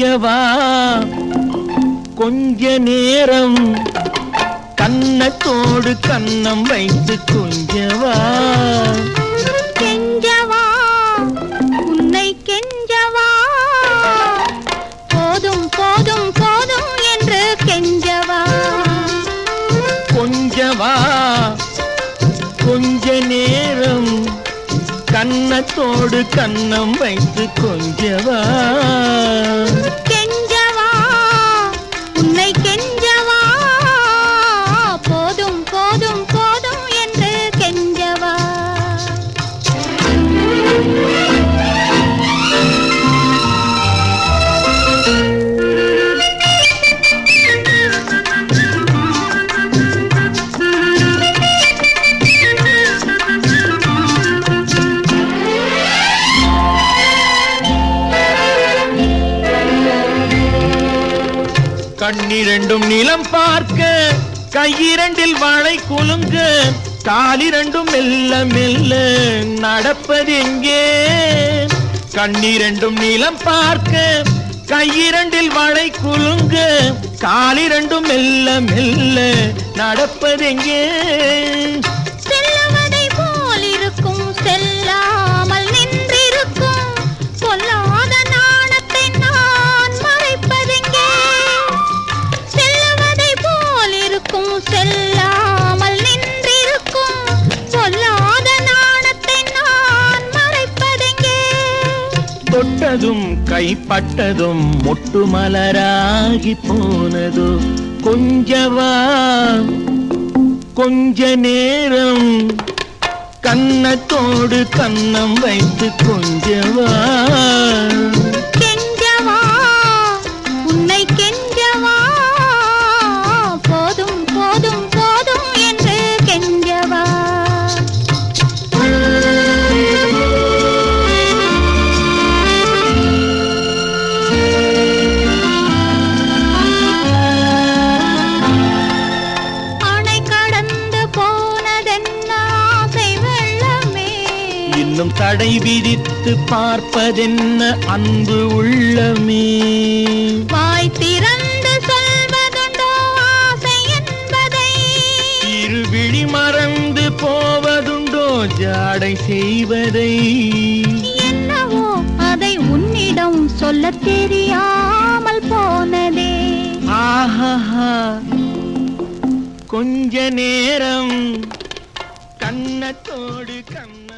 கொஞ்சவா கொஞ்ச நேரம் கன்னத்தோடு கன்னம் வைத்து கொஞ்சவா? கெஞ்சவா? உன்னை கெஞ்சவா? போதும் போதும் போதும் என்று கெஞ்சவா? கொஞ்சவா? கன்னத்தோடு கன்னம் வைத்து கொஞ்சவா? கண்ணிரண்டும் நிலம் பார்க்க கையிரண்டில் வாழை குலுங்க காலிரண்டும் மெல்ல மெல்ல நடப்பது எங்கே கண்ணிரண்டும் நிலம் பார்க்க கையிரண்டில் வாழை குலுங்க காலிரண்டும் மெல்ல மெல்ல நடப்பது எங்கே தொட்டதும் கைப்பட்டதும் மொட்டு மலராகி போனது கொஞ்சவா கொஞ்ச நேரம் கண்ணத்தோடு கண்ணம் வைத்து கொஞ்சவா. இன்னும் தடை விதித்து பார்ப்பதென்ன அன்பு உள்ளமே? வாய் திறந்து சொல்வதுண்டோ ஆசை என்பதை? இருவிழி மறந்து போவதுண்டோ ஜாடை செய்வதை? என்னவோ அதை உன்னிடம் சொல்லத் தெரியாமல் போனதே? ஆஹா கொஞ்ச நேரம் கன்னத்தோடு கண்ண